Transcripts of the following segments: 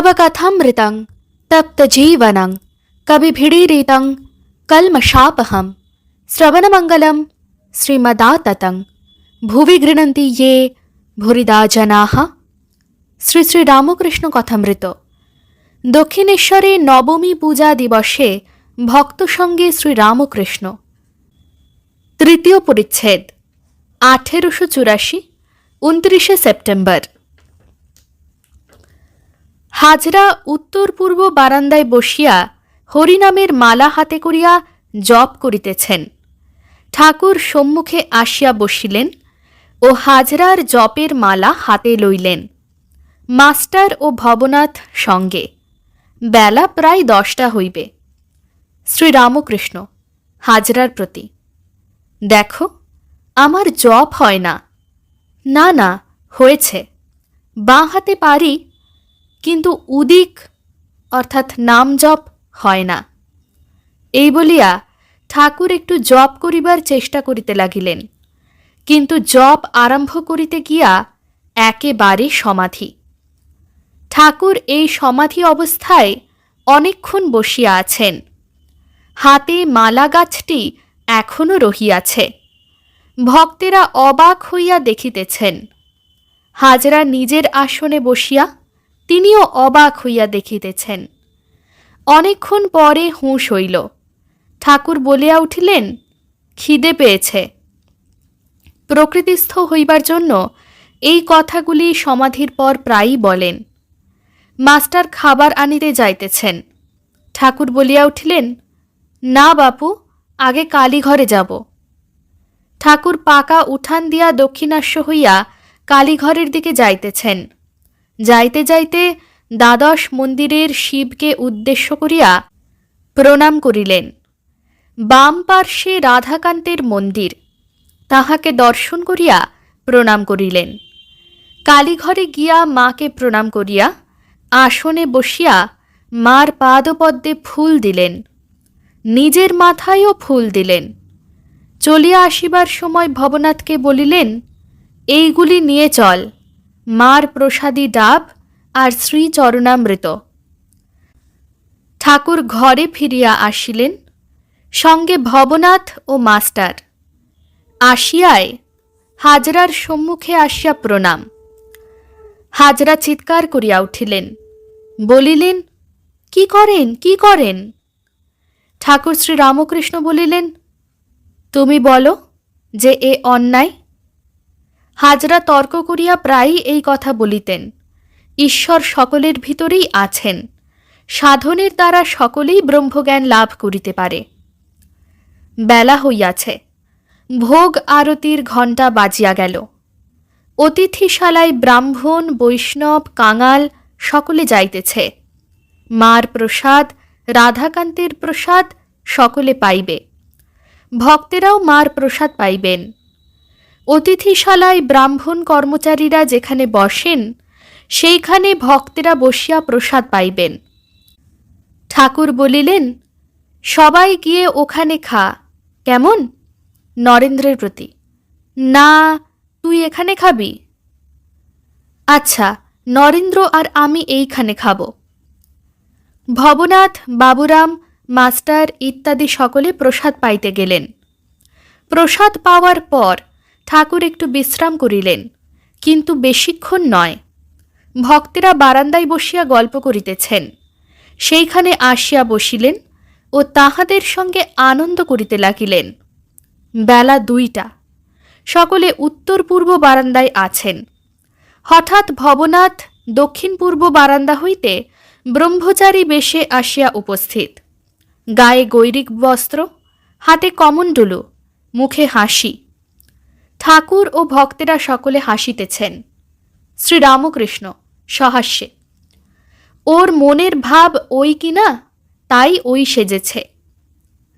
তব কথামৃতং তপ্তজীবনং কবিভিড়ীরিতং কলমশাপহম শ্রবণমঙ্গলম শ্রীমদাততং ভুবি গৃণন্তি ইয়ে ভুরিদা জনাः শ্রী শ্রী রামকৃষ্ণ কথামৃত দক্ষিণেশ্বরে নবমী পূজা দিবসে ভক্ত সঙ্গে শ্রী রামকৃষ্ণ তৃতীয় পরিচ্ছেদ আঠেরোশো চুরাশি উনত্রিশে সেপ্টেম্বর হাজরা উত্তর পূর্ব বারান্দায় বসিয়া হরিনামের মালা হাতে করিয়া জপ করিতেছেন। ঠাকুর সম্মুখে আসিয়া বসিলেন ও হাজরার জপের মালা হাতে লইলেন। মাস্টার ও ভবনাথ সঙ্গে। বেলা প্রায় দশটা হইবে। শ্রীরামকৃষ্ণ, হাজরার প্রতি। দেখো, আমার জপ হয় না। না না, হয়েছে। বাঁ হাতে পারি কিন্তু উদিক, অর্থাৎ নাম জপ, হয় না। এই বলিয়া ঠাকুর একটু জপ করিবার চেষ্টা করিতে লাগিলেন। কিন্তু জপ আরম্ভ করিতে গিয়া একেবারে সমাধি। ঠাকুর এই সমাধি অবস্থায় অনেকক্ষণ বসিয়া আছেন। হাতে মালা গাছটি এখনও রহিয়াছে। ভক্তেরা অবাক হইয়া দেখিতেছেন। হাজরা নিজের আসনে বসিয়া তিনিও অবাক হইয়া দেখিতেছেন। অনেকক্ষণ পরে হুঁশ হইল, ঠাকুর বলিয়া উঠিলেন, খিদে পেয়েছে। প্রকৃতিস্থ হইবার জন্য এই কথাগুলি সমাধির পর প্রায়ই বলেন। মাস্টার খাবার আনিতে যাইতেছেন। ঠাকুর বলিয়া উঠিলেন, না বাপু, আগে কালীঘরে যাব। ঠাকুর পাকা উঠান দিয়া দক্ষিণাস্য হইয়া কালীঘরের দিকে যাইতেছেন। যাইতে যাইতে দ্বাদশ মন্দিরের শিবকে উদ্দেশ্য করিয়া প্রণাম করিলেন। বাম পার্শ্বে রাধাকান্তের মন্দির, তাহাকে দর্শন করিয়া প্রণাম করিলেন। কালীঘরে গিয়া মাকে প্রণাম করিয়া আসনে বসিয়া মার পাদপদ্মে ফুল দিলেন, নিজের মাথায়ও ফুল দিলেন। চলিয়া আসিবার সময় ভবনাথকে বলিলেন, এইগুলি নিয়ে চল। মার প্রসাদী ডাব আর শ্রীচরণামৃত। ঠাকুর ঘরে ফিরিয়া আসিলেন, সঙ্গে ভবনাথ ও মাস্টার। আসিয়ায় হাজরার সম্মুখে আসিয়া প্রণাম। হাজরা চিৎকার করিয়া উঠিলেন, বলিলেন, কি করেন কি করেন? ঠাকুর শ্রী রামকৃষ্ণ বলিলেন, তুমি বলো যে এ অন্যায় হাজরা তর্ক করিয়া প্রায়ই এই কথা বলিতেন, ঈশ্বর সকলের ভিতরেই আছেন, সাধনের দ্বারা সকলেই ব্রহ্মজ্ঞান লাভ করিতে পারে। বেলা হইয়াছে, ভোগ আরতির ঘণ্টা বাজিয়া গেল, অতিথিশালায় ব্রাহ্মণ, বৈষ্ণব, কাঙাল সকলে যাইতেছে, মার প্রসাদ, রাধাকান্তের প্রসাদ সকলে পাইবে, ভক্তেরাও মার প্রসাদ পাইবেন। অতিথিশালায় ব্রাহ্মণ কর্মচারীরা যেখানে বসেন, সেইখানে ভক্তেরা বসিয়া প্রসাদ পাইবেন। ঠাকুর বলিলেন, সবাই গিয়ে ওখানে খা। কেমন? নরেন্দ্রের প্রতি। না, তুই এখানে খাবি? আচ্ছা নরেন্দ্র আর আমি এইখানে খাব। ভবনাথ, বাবুরাম, মাস্টার ইত্যাদি সকলে প্রসাদ পাইতে গেলেন। প্রসাদ পাওয়ার পর ঠাকুর একটু বিশ্রাম করিলেন, কিন্তু বেশিক্ষণ নয়। ভক্তেরা বারান্দায় বসিয়া গল্প করিতেছেন। সেইখানে আসিয়া বসিলেন ও তাহাদের সঙ্গে আনন্দ করিতে লাগিলেন। বেলা দুইটা। সকলে উত্তর পূর্ব বারান্দায় আছেন। হঠাৎ ভবনাথ দক্ষিণ পূর্ব বারান্দা হইতে ব্রহ্মচারী বেশে আসিয়া উপস্থিত। গায়ে গৈরিক বস্ত্র, হাতে কমণ্ডলু, মুখে হাসি। ঠাকুর ও ভক্তেরা সকলে হাসিতেছেন। শ্রীরামকৃষ্ণ, সহাস্যে। ওর মনের ভাব ওই কিনা তাই ওই সেজেছে।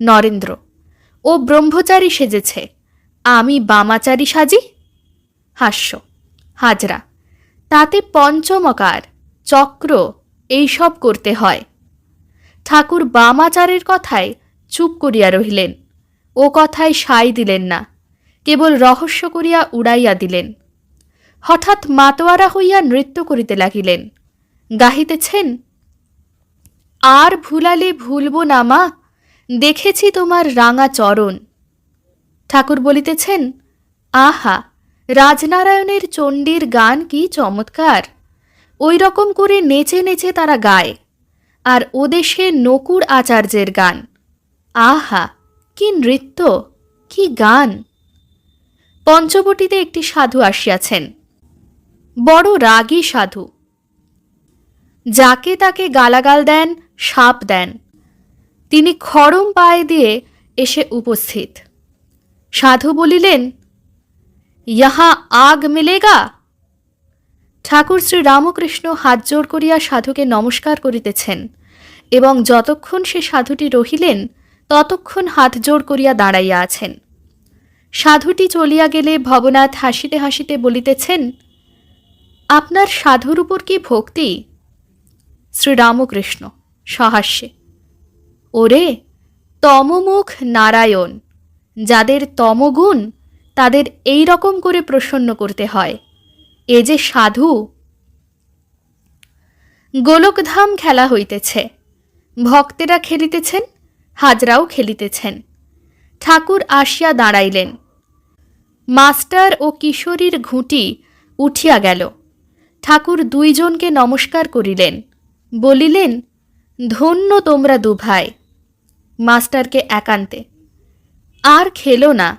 নরেন্দ্র, ও ব্রহ্মচারী সেজেছে, আমি বামাচারী সাজি? হাস্য, হাজরা, তাতে পঞ্চমকার চক্র এইসব করতে হয়। ঠাকুর বামাচারের কথায় চুপ করিয়া রহিলেন, ও কথায় সাই দিলেন না। কেবল রহস্য করিয়া উড়াইয়া দিলেন। হঠাৎ মাতোয়ারা হইয়া নৃত্য করিতে লাগিলেন। গাহিতেছেন, আর ভুলালে ভুলব না মা, দেখেছি তোমার রাঙা চরণ। ঠাকুর বলিতেছেন, আহা, রাজনারায়ণের চণ্ডীর গান কি চমৎকার। ওই রকম করে নেচে নেচে তারা গায়, আর ওদেশে নকুর আচার্যের গান। আহা, কি নৃত্য, কি গান! পঞ্চবটিতে একটি সাধু আসিয়াছেন। বড় রাগী সাধু। যাকে তাকে গালাগাল দেন, সাপ দেন, তিনি খড়ম পায়ে দিয়ে এসে উপস্থিত। সাধু বলিলেন, ইহা আগ মিলেগা? ঠাকুর শ্রী রামকৃষ্ণ হাত জোড় করিয়া সাধুকে নমস্কার করিতেছেন এবং যতক্ষণ সে সাধুটি রহিলেন, ততক্ষণ হাত জোড় করিয়া দাঁড়াইয়া আছেন। সাধুটি চলিয়া গেলে ভবনাথ হাসিতে হাসিতে বলিতেছেন, আপনার সাধুর উপর কি ভক্তি? শ্রীরামকৃষ্ণ, সহাস্যে। ওরে, তমমুখ নারায়ণ, যাদের তমগুণ তাদের এই রকম করে প্রসন্ন করতে হয়, এ যে সাধু। গোলকধাম খেলা হইতেছে, ভক্তেরা খেলিতেছেন, হাজরাও খেলিতেছেন। ঠাকুর আসিয়া দাঁড়াইলেন মাস্টার ও কিশোরীর ঘুঁটি উঠিয়া গেল। ঠাকুর দুইজনকে নমস্কার করিলেন। বলিলেন, ধন্য তোমরা দুভাই। মাস্টারকে একান্তে, আর খেলো না।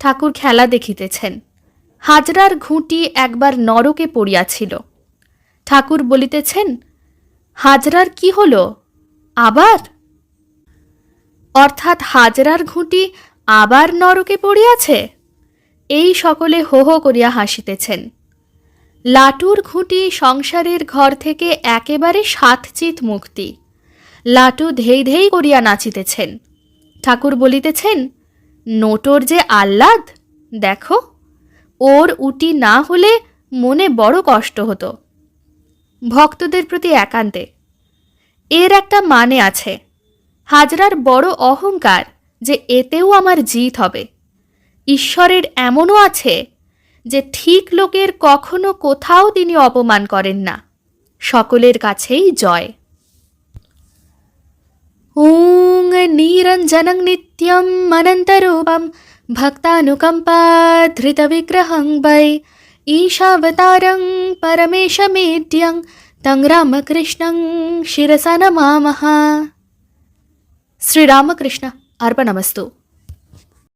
ঠাকুর খেলা দেখিতেছেন। হাজরার ঘুঁটি একবার নরকে পড়িয়াছিল। ঠাকুর বলিতেছেন, হাজরার কি হলো? আবার? অর্থাৎ হাজরার ঘুঁটি আবার নরকে পড়িয়াছে? এই সকলে হো হো করিয়া হাসিতেছেন। লাটুর ঘুঁটি সংসারের ঘর থেকে একেবারে সাতচিত মুক্তি। লাটু ধেই ধেই করিয়া নাচিতেছেন। ঠাকুর বলিতেছেন, নোটর যে আহ্লাদ, দেখো, ওর উটি না হলে মনে বড় কষ্ট হতো। ভক্তদের প্রতি একান্তে। এর একটা মানে আছে, হাজরার বড় অহংকার যে এতেও আমার জিত হবে। ঈশ্বরের এমনও আছে যে ঠিক লোকের কখনো কোথাও তিনি অপমান করেন না সকলের কাছেই জয় ॐ निरञ्जनं नित्यम् अनन्तरूपं भक्तानुकम्पाधृतविग्रहं वै ईशावतारं परमेशमेड्यं तं रामकृष्णं शिरसा नमामः श्रीरामकृष्ण अर्पणमस्तु